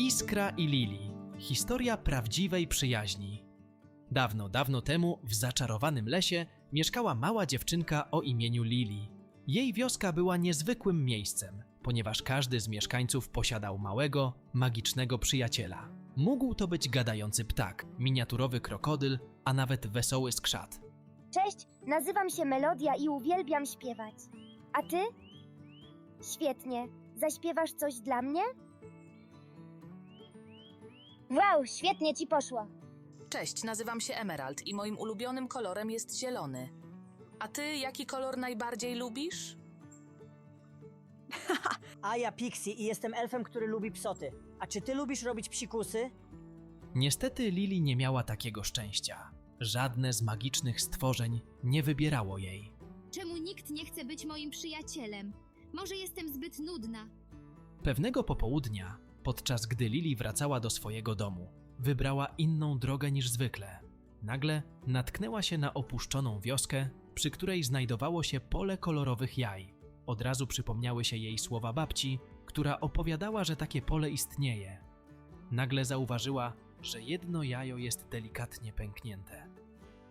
Iskra i Lili. Historia prawdziwej przyjaźni. Dawno, dawno temu w zaczarowanym lesie mieszkała mała dziewczynka o imieniu Lili. Jej wioska była niezwykłym miejscem, ponieważ każdy z mieszkańców posiadał małego, magicznego przyjaciela. Mógł to być gadający ptak, miniaturowy krokodyl, a nawet wesoły skrzat. Cześć, nazywam się Melodia i uwielbiam śpiewać. A ty? Świetnie. Zaśpiewasz coś dla mnie? Wow, świetnie ci poszło. Cześć, nazywam się Emerald i moim ulubionym kolorem jest zielony. A ty jaki kolor najbardziej lubisz? A ja Pixie i jestem elfem, który lubi psoty. A czy ty lubisz robić psikusy? Niestety Lili nie miała takiego szczęścia. Żadne z magicznych stworzeń nie wybierało jej. Czemu nikt nie chce być moim przyjacielem? Może jestem zbyt nudna. Pewnego popołudnia, podczas gdy Lili wracała do swojego domu, wybrała inną drogę niż zwykle. Nagle natknęła się na opuszczoną wioskę, przy której znajdowało się pole kolorowych jaj. Od razu przypomniały się jej słowa babci, która opowiadała, że takie pole istnieje. Nagle zauważyła, że jedno jajo jest delikatnie pęknięte.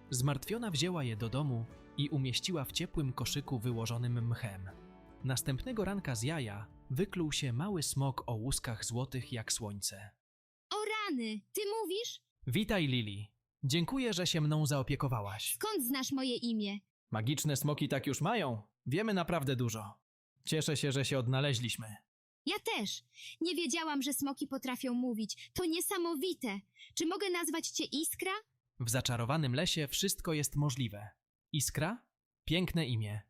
Zmartwiona wzięła je do domu i umieściła w ciepłym koszyku wyłożonym mchem. Następnego ranka z jaja wykluł się mały smok o łuskach złotych jak słońce. O rany, ty mówisz? Witaj, Lili. Dziękuję, że się mną zaopiekowałaś. Skąd znasz moje imię? Magiczne smoki tak już mają. Wiemy naprawdę dużo. Cieszę się, że się odnaleźliśmy. Ja też. Nie wiedziałam, że smoki potrafią mówić. To niesamowite. Czy mogę nazwać cię Iskra? W zaczarowanym lesie wszystko jest możliwe. Iskra? Piękne imię.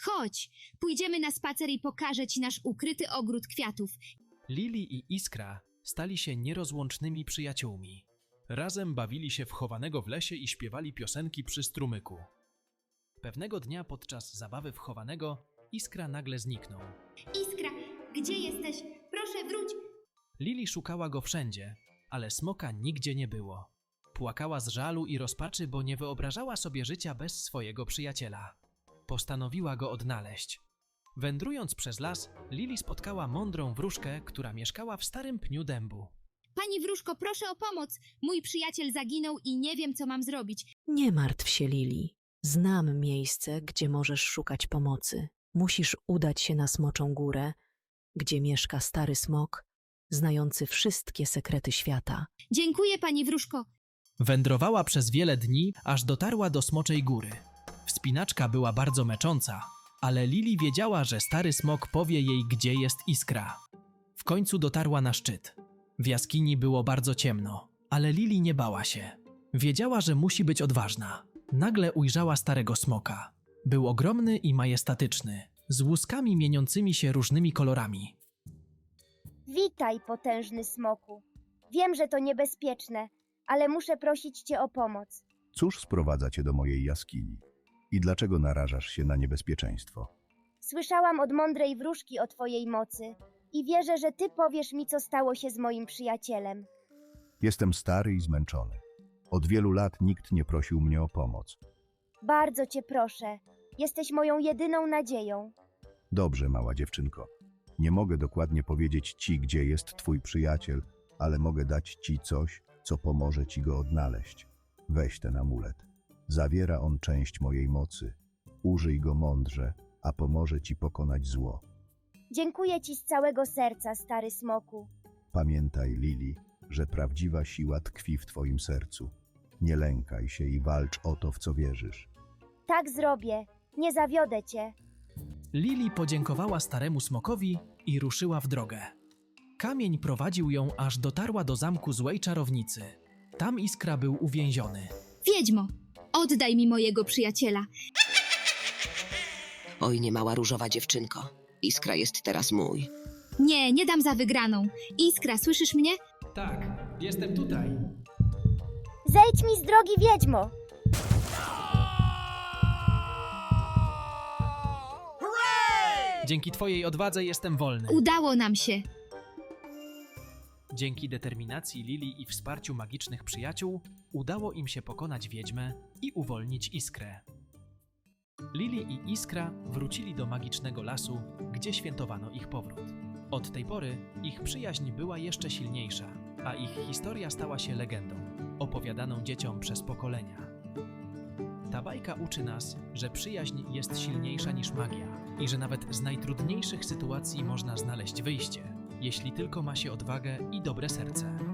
Chodź, pójdziemy na spacer i pokażę ci nasz ukryty ogród kwiatów. Lili i Iskra stali się nierozłącznymi przyjaciółmi. Razem bawili się w chowanego w lesie i śpiewali piosenki przy strumyku. Pewnego dnia podczas zabawy w chowanego Iskra nagle zniknął. Iskra, gdzie jesteś? Proszę wróć. Lili szukała go wszędzie, ale smoka nigdzie nie było. Płakała z żalu i rozpaczy, bo nie wyobrażała sobie życia bez swojego przyjaciela. Postanowiła go odnaleźć. Wędrując przez las, Lili spotkała mądrą wróżkę, która mieszkała w starym pniu dębu. Pani wróżko, proszę o pomoc. Mój przyjaciel zaginął i nie wiem, co mam zrobić. Nie martw się, Lili. Znam miejsce, gdzie możesz szukać pomocy. Musisz udać się na Smoczą Górę, gdzie mieszka stary smok, znający wszystkie sekrety świata. Dziękuję, pani wróżko. Wędrowała przez wiele dni, aż dotarła do Smoczej Góry. Wspinaczka była bardzo męcząca, ale Lili wiedziała, że stary smok powie jej, gdzie jest iskra. W końcu dotarła na szczyt. W jaskini było bardzo ciemno, ale Lili nie bała się. Wiedziała, że musi być odważna. Nagle ujrzała starego smoka. Był ogromny i majestatyczny, z łuskami mieniącymi się różnymi kolorami. Witaj, potężny smoku. Wiem, że to niebezpieczne, ale muszę prosić cię o pomoc. Cóż sprowadza cię do mojej jaskini? I dlaczego narażasz się na niebezpieczeństwo? Słyszałam od mądrej wróżki o twojej mocy i wierzę, że ty powiesz mi, co stało się z moim przyjacielem. Jestem stary i zmęczony. Od wielu lat nikt nie prosił mnie o pomoc. Bardzo cię proszę. Jesteś moją jedyną nadzieją. Dobrze, mała dziewczynko. Nie mogę dokładnie powiedzieć ci, gdzie jest twój przyjaciel, ale mogę dać ci coś, co pomoże ci go odnaleźć. Weź ten amulet. Zawiera on część mojej mocy. Użyj go mądrze, a pomoże ci pokonać zło. Dziękuję ci z całego serca, stary smoku. Pamiętaj, Lili, że prawdziwa siła tkwi w twoim sercu. Nie lękaj się i walcz o to, w co wierzysz. Tak zrobię. Nie zawiodę cię. Lili podziękowała staremu smokowi i ruszyła w drogę. Kamień prowadził ją, aż dotarła do zamku złej czarownicy. Tam Iskra był uwięziony. Wiedźmo, oddaj mi mojego przyjaciela. Oj, nie mała różowa dziewczynko. Iskra jest teraz mój. Nie, nie dam za wygraną. Iskra, słyszysz mnie? Tak, jestem tutaj. Zejdź mi z drogi, wiedźmo! Dzięki twojej odwadze jestem wolny. Udało nam się. Dzięki determinacji Lili i wsparciu magicznych przyjaciół udało im się pokonać wiedźmę i uwolnić Iskrę. Lili i Iskra wrócili do magicznego lasu, gdzie świętowano ich powrót. Od tej pory ich przyjaźń była jeszcze silniejsza, a ich historia stała się legendą, opowiadaną dzieciom przez pokolenia. Ta bajka uczy nas, że przyjaźń jest silniejsza niż magia i że nawet z najtrudniejszych sytuacji można znaleźć wyjście, jeśli tylko ma się odwagę i dobre serce.